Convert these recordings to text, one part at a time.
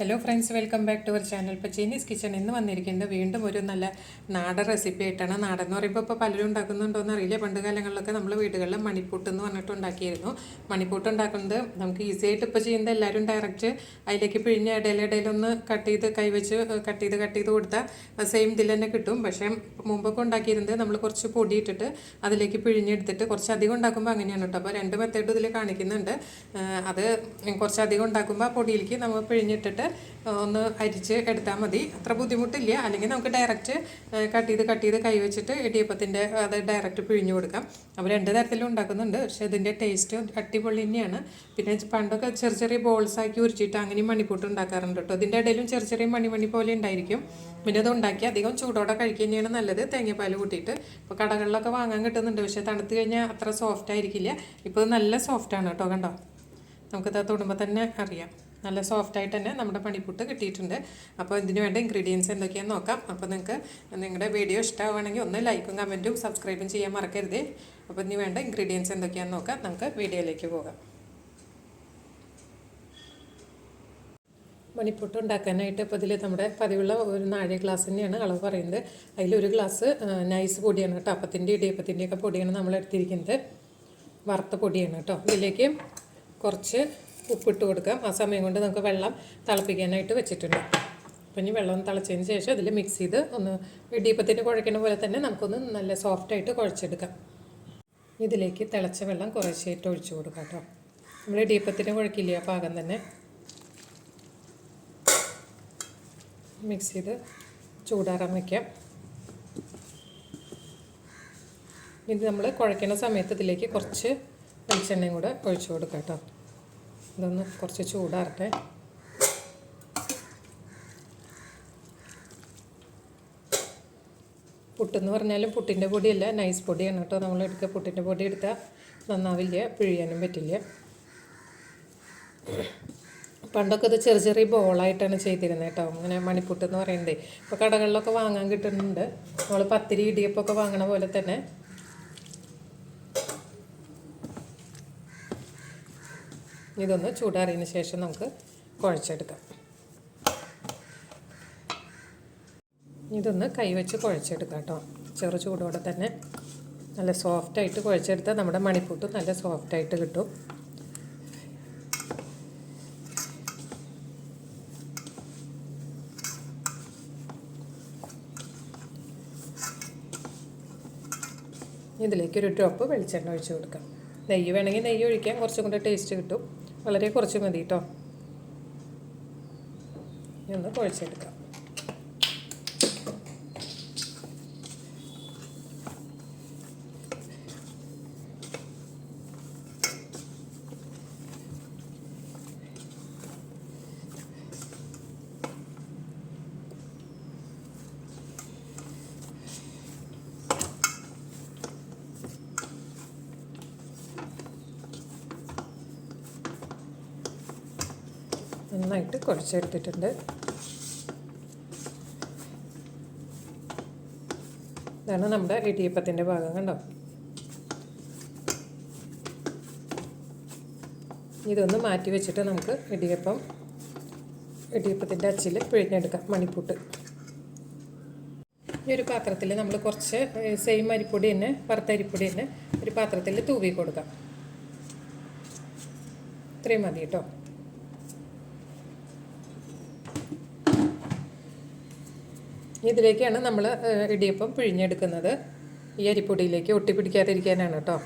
Hello friends welcome back to our channel ഇപ്പോൾ Chinese kitchen ഇന്ന് വന്നിരിക്കുന്നത് വീണ്ടും ഒരു നല്ല നാടൻ റെസിപ്പി ആയിട്ടാണ്. നാടൻ എന്ന് പറയുമ്പോൾ ഇപ്പോൾ പലരും ഉണ്ടാക്കുന്നുണ്ടോയെന്ന് അറിയില്ല. പണ്ട് കാലങ്ങളിലൊക്കെ നമ്മൾ വീടുകളിൽ മണിപ്പൂട്ട് എന്ന് പറഞ്ഞിട്ട് ഉണ്ടാക്കിയിരുന്നു. മണിപ്പൂട്ട് ഉണ്ടാക്കുന്നത് നമുക്ക് ഈസി ആയിട്ട് ഇപ്പോൾ ചെയ്യുന്നത് എല്ലാവരും ഡയറക്റ്റ് അതിലേക്ക് പിഴിഞ്ഞ് ഇടയിലിടയിലൊന്ന് കട്ട് ചെയ്ത് കൈവച്ച് കട്ട് ചെയ്ത് കട്ട് ചെയ്ത് കൊടുത്താൽ സെയിം ഇതിൽ തന്നെ കിട്ടും. പക്ഷേ മുമ്പൊക്കെ ഉണ്ടാക്കിയിരുന്നത് നമ്മൾ കുറച്ച് പൊടി ഇട്ടിട്ട് അതിലേക്ക് പിഴിഞ്ഞെടുത്തിട്ട് കുറച്ച് അധികം ഉണ്ടാക്കുമ്പോൾ അങ്ങനെയാണ് കേട്ടോ. അപ്പോൾ രണ്ട് മെത്തേഡ് ഇതിൽ കാണിക്കുന്നുണ്ട്. അത് കുറച്ച് അധികം ഉണ്ടാക്കുമ്പോൾ പൊടിയിലേക്ക് നമ്മൾ പിഴിഞ്ഞിട്ടിട്ട് ഒന്ന് അരിച്ച് എടുത്താൽ മതി. അത്ര ബുദ്ധിമുട്ടില്ല. അല്ലെങ്കിൽ നമുക്ക് ഡയറക്റ്റ് കട്ട് ചെയ്ത് കട്ട് ചെയ്ത് കൈ വെച്ചിട്ട് ഇടിയപ്പത്തിന്റെ അത് ഡയറക്റ്റ് പിഴിഞ്ഞു കൊടുക്കാം. അപ്പോൾ രണ്ട് തരത്തിലും ഉണ്ടാക്കുന്നുണ്ട്. പക്ഷേ ഇതിന്റെ ടേസ്റ്റ് അടിപൊളി തന്നെയാണ്. പിന്നെ പണ്ടൊക്കെ ചെറിയ ചെറിയ ബോൾസ് ആക്കി ഉരിച്ചിട്ട് അങ്ങനെയും മണിപ്പൂട്ട് ഉണ്ടാക്കാറുണ്ട് കേട്ടോ. ഇതിന്റെ ഇടയിലും ചെറിയ ചെറിയ മണിമണി മണി പോലെ ഉണ്ടായിരിക്കും. പിന്നെ അത് ഉണ്ടാക്കി അധികം ചൂടോടെ കഴിക്കുക തന്നെയാണ് നല്ലത്. തേങ്ങാപ്പാൽ കൂട്ടിയിട്ട്. ഇപ്പോൾ കടകളിലൊക്കെ വാങ്ങാൻ കിട്ടുന്നുണ്ട്. പക്ഷേ തണുത്ത് കഴിഞ്ഞാൽ അത്ര സോഫ്റ്റ് ആയിരിക്കില്ല. ഇപ്പോൾ നല്ല സോഫ്റ്റ് ആണ് കേട്ടോ കണ്ടോ? നമുക്കിത് തൊടുമ്പോൾ തന്നെ അറിയാം. നല്ല സോഫ്റ്റ് ആയിട്ട് തന്നെ നമ്മുടെ പണിപ്പുട്ട് കിട്ടിയിട്ടുണ്ട്. അപ്പോൾ ഇതിന് വേണ്ട ഇൻഗ്രീഡിയൻസ് എന്തൊക്കെയാണെന്ന് നോക്കാം. അപ്പോൾ നിങ്ങൾക്ക് നിങ്ങളുടെ വീഡിയോ ഇഷ്ടമാവുകയാണെങ്കിൽ ഒന്ന് ലൈക്കും കമന്റും സബ്സ്ക്രൈബും ചെയ്യാൻ മറക്കരുത്. അപ്പോൾ ഇതിന് വേണ്ട ഇൻഗ്രീഡിയൻസ് എന്തൊക്കെയാണെന്ന് നോക്കാം. നമുക്ക് വീഡിയോയിലേക്ക് പോകാം. മണിപ്പുട്ട് ഉണ്ടാക്കാനായിട്ട് ഇപ്പോൾ ഇതിൽ നമ്മുടെ പതിവുള്ള ഒരു നാഴെ ഗ്ലാസ് തന്നെയാണ് അളവ് പറയുന്നത്. അതിലൊരു ഗ്ലാസ് നൈസ് പൊടിയാണ് കേട്ടോ. അപ്പത്തിന്റെ ഇടിയപ്പത്തിന്റെയൊക്കെ പൊടിയാണ് നമ്മൾ എടുത്തിരിക്കുന്നത് വറുത്ത പൊടിയാണ് കേട്ടോ. ഇതിലേക്ക് കുറച്ച് ഉപ്പിട്ട് കൊടുക്കാം. ആ സമയം കൊണ്ട് നമുക്ക് വെള്ളം തിളപ്പിക്കാനായിട്ട് വെച്ചിട്ടുണ്ട്. അപ്പം ഇനി വെള്ളം തിളച്ചതിന് ശേഷം അതിൽ മിക്സ് ചെയ്ത് ഒന്ന് ഇടിയപ്പത്തിന് കുഴക്കുന്ന പോലെ തന്നെ നമുക്കൊന്ന് നല്ല സോഫ്റ്റായിട്ട് കുഴച്ചെടുക്കാം. ഇതിലേക്ക് തിളച്ച വെള്ളം കുറച്ചായിട്ട് ഒഴിച്ചു കൊടുക്കാം കേട്ടോ. നമ്മൾ ഇടിയപ്പത്തിന് കുഴക്കില്ല ആ പാകം തന്നെ. മിക്സ് ചെയ്ത് ചൂടാറാൻ വയ്ക്കാം ഇത് നമ്മൾ കുഴയ്ക്കുന്ന സമയത്ത് ഇതിലേക്ക് കുറച്ച് വെളിച്ചെണ്ണയും കൂടെ ഒഴിച്ചു കൊടുക്കാം കേട്ടോ. ഇതൊന്ന് കുറച്ച് ചൂടാറട്ടെ. പുട്ടെന്ന് പറഞ്ഞാലും പുട്ടിന്റെ പൊടിയല്ല നൈസ് പൊടിയാണ് കേട്ടോ. നമ്മൾ എടുക്കുക പുട്ടിന്റെ പൊടി എടുത്താൽ നന്നാവില്ല പിഴിയാനും പറ്റില്ല. പണ്ടൊക്കെ ഇത് ചെറിയ ചെറിയ ബോളായിട്ടാണ് ചെയ്തിരുന്നത് കേട്ടോ. അങ്ങനെ മണിപ്പുട്ട് എന്ന് പറയുന്നത് ഇപ്പോൾ കടകളിലൊക്കെ വാങ്ങാൻ കിട്ടുന്നുണ്ട്. നമ്മൾ പത്തിരി ഇടിയപ്പമൊക്കെ വാങ്ങണ പോലെ തന്നെ. ഇതൊന്ന് ചൂടാറിയതിന് ശേഷം നമുക്ക് കുഴച്ചെടുക്കാം. ഇതൊന്ന് കൈവച്ച് കുഴച്ചെടുക്കാം കേട്ടോ. ചെറു ചൂടോടെ തന്നെ നല്ല സോഫ്റ്റായിട്ട് കുഴച്ചെടുത്താൽ നമ്മുടെ മണിപ്പൂട്ട് നല്ല സോഫ്റ്റായിട്ട് കിട്ടും. ഇതിലേക്ക് ഒരു ഡ്രോപ്പ് വെളിച്ചെണ്ണ ഒഴിച്ച് കൊടുക്കാം. നെയ്യ് വേണമെങ്കിൽ നെയ്യ് ഒഴിക്കാം. കുറച്ചും കൂടെ ടേസ്റ്റ് കിട്ടും. വളരെ കുറച്ച് മതി കേട്ടോ ഒന്ന് കുഴച്ചെടുക്കാം. നന്നായിട്ട് കുഴച്ചെടുത്തിട്ടുണ്ട്. ഇതാണ് നമ്മുടെ ഇടിയപ്പത്തിന്റെ ഭാഗം കണ്ടോ? ഇതൊന്ന് മാറ്റി വെച്ചിട്ട് നമുക്ക് ഇടിയപ്പം ഇടിയപ്പത്തിന്റെ അച്ചിൽ പിഴിഞ്ഞെടുക്കാം മണിപ്പൂട്ട്. ഈ ഒരു പാത്രത്തിൽ നമ്മൾ കുറച്ച് സെയിം അരിപ്പൊടി തന്നെ വറുത്ത അരിപ്പൊടി തന്നെ ഒരു പാത്രത്തിൽ തൂവി കൊടുക്കാം. ഇത്രയും മതി കേട്ടോ. ഇതിലേക്കാണ് നമ്മൾ ഇടിയപ്പം പിഴിഞ്ഞെടുക്കുന്നത്. ഈ അരിപ്പൊടിയിലേക്ക് ഒട്ടിപ്പിടിക്കാതിരിക്കാനാണ് കേട്ടോ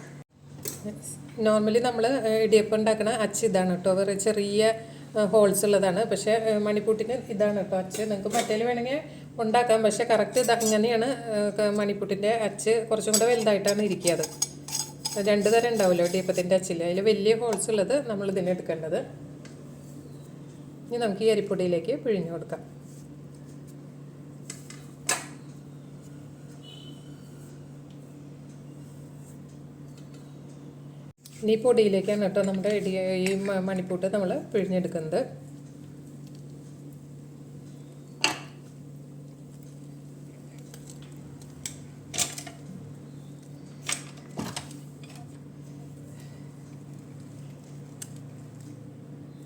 നോർമലി നമ്മൾ ഇടിയപ്പം ഉണ്ടാക്കുന്ന അച്ച് ഇതാണ് കേട്ടോ വേറെ ചെറിയ ഹോൾസ് ഉള്ളതാണ്. പക്ഷേ മണിപ്പൂട്ടിന് ഇതാണ് കേട്ടോ അച്ച്. നിങ്ങൾക്ക് മറ്റേൽ വേണമെങ്കിൽ ഉണ്ടാക്കാം. പക്ഷേ കറക്റ്റ് ഇത് അങ്ങനെയാണ് മണിപ്പൂട്ടിന്റെ അച്ച് കുറച്ചും കൂടെ വലുതായിട്ടാണ് ഇരിക്കുക അത്. രണ്ട് തരം ഉണ്ടാവുമല്ലോ ഇടിയപ്പത്തിന്റെ അച്ചിൽ അതിൽ വലിയ ഹോൾസ് ഉള്ളത് നമ്മൾ ഇതിന് എടുക്കേണ്ടത്. ഇനി നമുക്ക് ഈ അരിപ്പൊടിയിലേക്ക് പിഴിഞ്ഞു കൊടുക്കാം. ഇനി പൊടിയിലേക്കാണ് കേട്ടോ നമ്മുടെ ഇടി ഈ മണിപ്പൂട്ട് നമ്മൾ പിഴിഞ്ഞെടുക്കുന്നത്.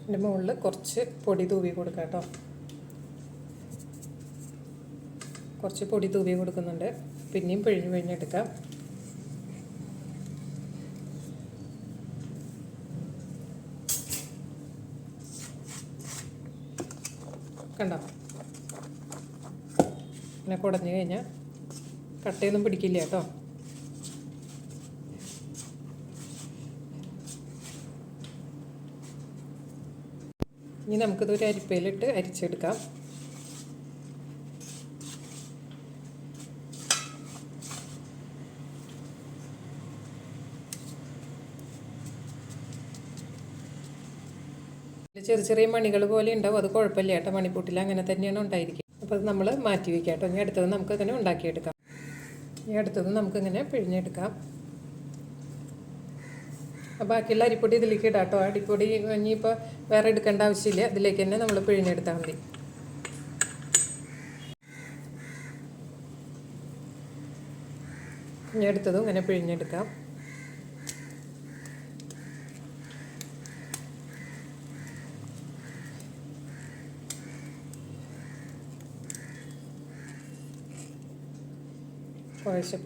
അതിന്റെ മുകളിൽ കുറച്ച് പൊടി തൂവി കൊടുക്കാം കേട്ടോ. കുറച്ച് പൊടി തൂവി കൊടുക്കുന്നുണ്ട്. പിന്നെയും പിഴിഞ്ഞ് പിഴിഞ്ഞെടുക്കാം. കണ്ടോ? പിന്നെ കുടഞ്ഞു കഴിഞ്ഞാൽ കട്ടയൊന്നും പിടിക്കില്ല കേട്ടോ. ഇനി നമുക്കിത് ഒരു അരിപ്പയിലിട്ട് അരിച്ചെടുക്കാം. ചെറിയ ചെറിയ മണികൾ പോലെ ഉണ്ടാവും. അത് കുഴപ്പമില്ല കേട്ടോ. മണിപ്പൂട്ടിൽ അങ്ങനെ തന്നെയാണ് ഉണ്ടായിരിക്കുക. അപ്പോൾ അത് നമ്മൾ മാറ്റി വയ്ക്കാം കേട്ടോ. ഇനി അടുത്തത് നമുക്ക് അങ്ങനെ ഉണ്ടാക്കിയെടുക്കാം. ഇനി അടുത്തത് നമുക്കിങ്ങനെ പിഴിഞ്ഞെടുക്കാം. ബാക്കിയുള്ള അരിപ്പൊടി ഇതിലേക്ക് ഇടാം കേട്ടോ. അരിപ്പൊടി ഇനിയിപ്പോൾ വേറെ എടുക്കേണ്ട ആവശ്യമില്ല. ഇതിലേക്ക് തന്നെ നമ്മൾ പിഴിഞ്ഞെടുത്താൽ മതി. ഇനി അടുത്തതും ഇങ്ങനെ പിഴിഞ്ഞെടുക്കാം. കുറേശ്ശെ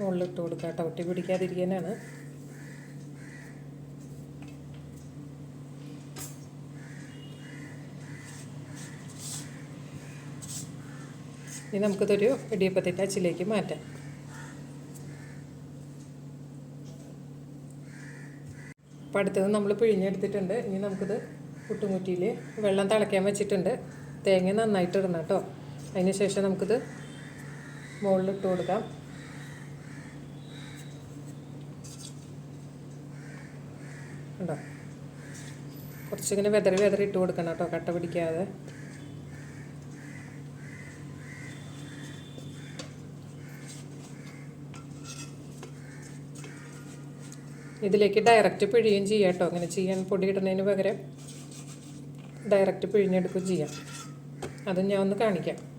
മുകളിലിട്ട് കൊടുക്കുക കേട്ടോ. ഒട്ടി പിടിക്കാതിരിക്കാനാണ്. ഇനി നമുക്കിതൊരു ഇടിയപ്പത്തിന്റെ അച്ചിലേക്ക് മാറ്റാം. അപ്പോൾ അടുത്തത് നമ്മൾ പിഴിഞ്ഞെടുത്തിട്ടുണ്ട്. ഇനി നമുക്കിത് പുട്ടുമുറ്റിയിൽ വെള്ളം തിളയ്ക്കാൻ വെച്ചിട്ടുണ്ട്. തേങ്ങ നന്നായിട്ട് ഇടണം കേട്ടോ. അതിന് ശേഷം നമുക്കിത് മുകളിലിട്ട് കൊടുക്കാം. കുറച്ചിങ്ങനെ വെതറി വെതറി ഇട്ട് കൊടുക്കണം കേട്ടോ കട്ട പിടിക്കാതെ. ഇതിലേക്ക് ഡയറക്റ്റ് പിഴിയും ചെയ്യാം കേട്ടോ. അങ്ങനെ ചെയ്യാൻ പൊടി ഇടുന്നതിന് പകരം ഡയറക്റ്റ് പിഴിഞ്ഞെടുക്കുകയും ചെയ്യാം. അതും ഞാൻ ഒന്ന് കാണിക്കാം.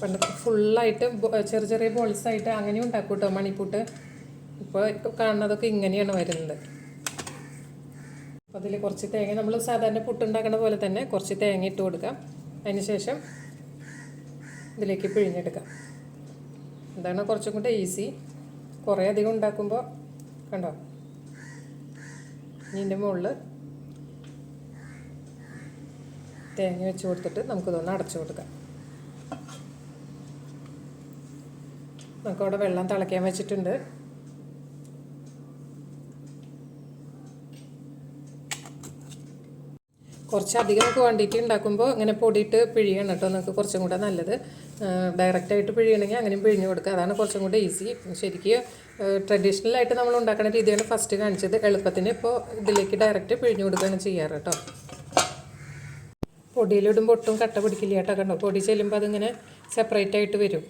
പണ്ടൊക്കെ ഫുള്ളായിട്ട് ചെറിയ ചെറിയ ബോൾസ് ആയിട്ട് അങ്ങനെ ഉണ്ടാക്കും കേട്ടോ മണിപ്പൂട്ട്. ഇപ്പോൾ കാണുന്നതൊക്കെ ഇങ്ങനെയാണ് വരുന്നത്. അപ്പോൾ അതിൽ കുറച്ച് തേങ്ങ നമ്മൾ സാധാരണ പുട്ടുണ്ടാക്കുന്ന പോലെ തന്നെ കുറച്ച് തേങ്ങ ഇട്ട് കൊടുക്കാം. അതിനുശേഷം ഇതിലേക്ക് പിഴിഞ്ഞെടുക്കാം. ഇതാണ് കുറച്ചും കൂടെ ഈസി കുറേ അധികം ഉണ്ടാക്കുമ്പോൾ കണ്ടോ? ഇതിന്റെ മുകളിൽ തേങ്ങ വെച്ച് കൊടുത്തിട്ട് നമുക്കിതൊന്ന് അടച്ചു കൊടുക്കാം. നമുക്കവിടെ വെള്ളം തിളയ്ക്കാൻ വെച്ചിട്ടുണ്ട്. കുറച്ചധികം ക്വാണ്ടിറ്റി ഉണ്ടാക്കുമ്പോൾ ഇങ്ങനെ പൊടിയിട്ട് പിഴിയണം കേട്ടോ. നിങ്ങൾക്ക് കുറച്ചും കൂടെ നല്ലത്. ഡയറക്റ്റായിട്ട് പിഴിയണമെങ്കിൽ അങ്ങനെയും പിഴിഞ്ഞ് കൊടുക്കുക. അതാണ് കുറച്ചും കൂടെ ഈസി ശരിക്കും ട്രഡീഷണൽ ആയിട്ട് നമ്മൾ ഉണ്ടാക്കുന്ന രീതിയാണ് ഫസ്റ്റ് കാണിച്ചത്. എളുപ്പത്തിന് ഇപ്പോൾ ഇതിലേക്ക് ഡയറക്റ്റ് പിഴിഞ്ഞ് കൊടുക്കുകയാണ് ചെയ്യാറ് കേട്ടോ. പൊടിയിലിടുമ്പോൾ ഒട്ടും കട്ട പിടിക്കില്ല കേട്ടോ. കണ്ടോ? പൊടി ചെല്ലുമ്പോൾ അതിങ്ങനെ സെപ്പറേറ്റ് ആയിട്ട് വരും.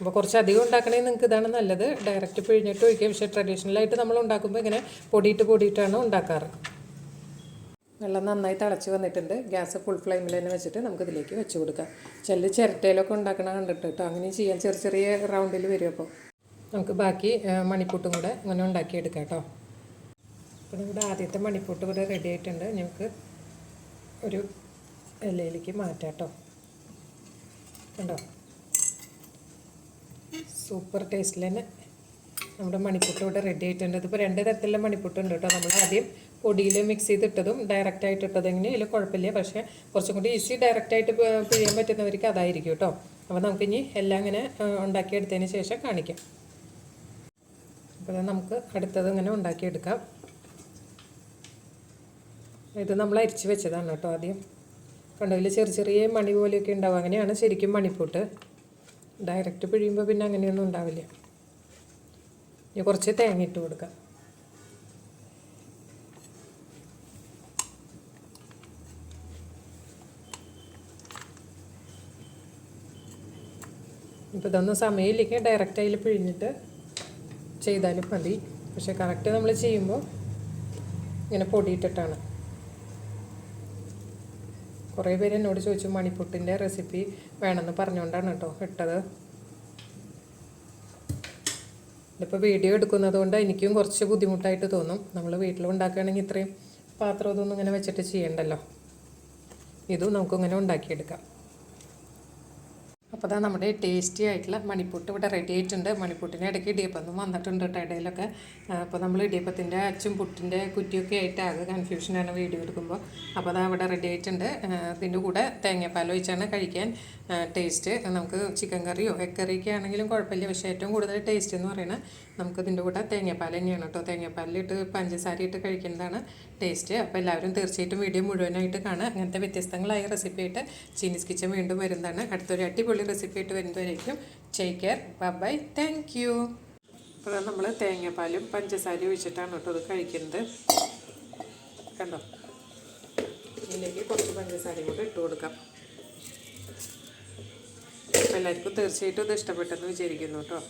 അപ്പോൾ കുറച്ച് അധികം ഉണ്ടാക്കണമെങ്കിൽ നിങ്ങൾക്ക് ഇതാണ് നല്ലത്. ഡയറക്റ്റ് പിഴിഞ്ഞിട്ട് ഒഴിക്കുക. പക്ഷേ ട്രഡീഷണലായിട്ട് നമ്മൾ ഉണ്ടാക്കുമ്പോൾ ഇങ്ങനെ പൊടിയിട്ട് പൊടിയിട്ടാണ് ഉണ്ടാക്കാറ്. വെള്ളം നന്നായി തിളച്ച് വന്നിട്ടുണ്ട്. ഗ്യാസ് ഫുൾ ഫ്ലെയിമിൽ തന്നെ വെച്ചിട്ട് നമുക്ക് ഇതിലേക്ക് വെച്ച് കൊടുക്കാം. ചില ചിരട്ടയിലൊക്കെ ഉണ്ടാക്കണ കണ്ടിട്ട് കേട്ടോ. അങ്ങനെ ചെയ്യാൻ ചെറിയ ചെറിയ റൗണ്ടിൽ വരും അപ്പോൾ. നമുക്ക് ബാക്കി മണിപ്പൂട്ടും കൂടെ ഇങ്ങനെ ഉണ്ടാക്കിയെടുക്കാം കേട്ടോ. അപ്പോൾ നമ്മുടെ ആദ്യത്തെ മണിപ്പൂട്ട് ഇവിടെ റെഡി ആയിട്ടുണ്ട്. ഞങ്ങൾക്ക് ഒരു ഇലയിലേക്ക് മാറ്റാം കേട്ടോ. കണ്ടോ? സൂപ്പർ ടേസ്റ്റിൽ തന്നെ നമ്മുടെ മണിപ്പുട്ട് ഇവിടെ റെഡി ആയിട്ടുണ്ട്. ഇതിപ്പോൾ രണ്ട് തരത്തിലുള്ള മണിപ്പുട്ടുണ്ട് കേട്ടോ. നമ്മൾ ആദ്യം പൊടിയിൽ മിക്സ് ചെയ്തിട്ടതും ഡയറക്റ്റ് ആയിട്ട് ഇട്ടതും എങ്ങനെ ഇതിൽ കുഴപ്പമില്ല. പക്ഷേ കുറച്ചും കൂടി ഈസി ഡയറക്റ്റ് ആയിട്ട് പിഴിയാൻ പറ്റുന്നവർക്ക് അതായിരിക്കും കേട്ടോ. അപ്പോൾ നമുക്കിനി എല്ലാം ഇങ്ങനെ ഉണ്ടാക്കിയെടുത്തതിന് ശേഷം കാണിക്കാം. അപ്പോൾ നമുക്ക് അടുത്തത് ഇങ്ങനെ ഉണ്ടാക്കിയെടുക്കാം. ഇത് നമ്മൾ അരിച്ച് വെച്ചതാണ് കേട്ടോ ആദ്യം. കണ്ടതിൽ ചെറിയ ചെറിയ മണി പോലെയൊക്കെ ഉണ്ടാവും. അങ്ങനെയാണ് ശരിക്കും മണിപ്പൂട്ട്. ഡയറക്റ്റ് പിഴിയുമ്പോൾ പിന്നെ അങ്ങനെയൊന്നും ഉണ്ടാവില്ല. ഇനി കുറച്ച് തേങ്ങ ഇട്ട് കൊടുക്കാം. ഇപ്പോൾ ഇതൊന്നും സമയമില്ലെങ്കിൽ ഡയറക്റ്റ് അതിൽ പിഴിഞ്ഞിട്ട് ചെയ്താലും മതി. പക്ഷേ കറക്റ്റ് നമ്മൾ ചെയ്യുമ്പോൾ ഇങ്ങനെ പൊടിയിട്ടിട്ടാണ്. കുറേ പേര് എന്നോട് ചോദിച്ചു മണിപ്പുട്ടിന്റെ റെസിപ്പി വേണമെന്ന് പറഞ്ഞുകൊണ്ടാണ് കേട്ടോ ഇട്ടത്. ഇതിപ്പോൾ വീഡിയോ എടുക്കുന്നത് കൊണ്ട് എനിക്കും കുറച്ച് ബുദ്ധിമുട്ടായിട്ട് തോന്നും. നമ്മൾ വീട്ടിൽ ഉണ്ടാക്കുകയാണെങ്കിൽ ഇത്രയും പാത്രം ഇതൊന്നും ഇങ്ങനെ വെച്ചിട്ട് ചെയ്യണ്ടല്ലോ. ഇതും നമുക്കിങ്ങനെ ഉണ്ടാക്കിയെടുക്കാം. അപ്പോൾ അതാ നമ്മുടെ ടേസ്റ്റി ആയിട്ടുള്ള മണിപ്പൂട്ട് ഇവിടെ റെഡി ആയിട്ടുണ്ട്. മണിപ്പൂട്ടിന് ഇടയ്ക്ക് ഇടിയപ്പം വന്നിട്ടുണ്ട് കേട്ടോ ഇടയിലൊക്കെ. അപ്പോൾ നമ്മൾ ഇടിയപ്പത്തിന്റെ അച്ചും പുട്ടിന്റെ കുറ്റിയൊക്കെ ആയിട്ട് ആകെ കൺഫ്യൂഷനാണ് വീഡിയോ എടുക്കുമ്പോൾ അപ്പോൾ അതാ ഇവിടെ റെഡി ആയിട്ടുണ്ട്. ഇതിന്റെ കൂടെ തേങ്ങാപ്പാൽ ഒഴിച്ചാണ് കഴിക്കാൻ ടേസ്റ്റ് നമുക്ക് ചിക്കൻ കറിയോ എഗ് കറിയൊക്കെ ആണെങ്കിലും കുഴപ്പമില്ല. പക്ഷേ ഏറ്റവും കൂടുതൽ ടേസ്റ്റ് എന്ന് പറയുന്നത് നമുക്ക് ഇതിന്റെ കൂടെ തേങ്ങാപ്പാൽ തന്നെയാണ് കേട്ടോ. തേങ്ങാപ്പാലിലിട്ട് പഞ്ചസാര ഇട്ട് കഴിക്കുന്നതാണ് ടേസ്റ്റ് അപ്പോൾ എല്ലാവരും തീർച്ചയായിട്ടും വീഡിയോ മുഴുവനായിട്ട് കാണുക. അങ്ങനത്തെ വ്യത്യസ്തങ്ങളായ റെസിപ്പി ആയിട്ട് ചീനീസ് കിച്ചൻ വീണ്ടും വരുന്നതാണ്. അടുത്തൊരു അടിപൊളി റെസിപ്പി ആയിട്ട് വരുന്നതായിരിക്കും take care bye thank you അപ്പോൾ നമ്മൾ തേങ്ങാപ്പാലും പഞ്ചസാരയും ഒഴിച്ചിട്ടാണ് കേട്ടോ അത് കഴിക്കുന്നത്. കണ്ടോ? ഇതിലേക്ക് കുറച്ച് പഞ്ചസാരയും കൂടെ ഇട്ട് കൊടുക്കാം. അപ്പോൾ എല്ലാവർക്കും തീർച്ചയായിട്ടും ഇത് ഇഷ്ടപ്പെട്ടെന്ന് വിചാരിക്കുന്നു കേട്ടോ.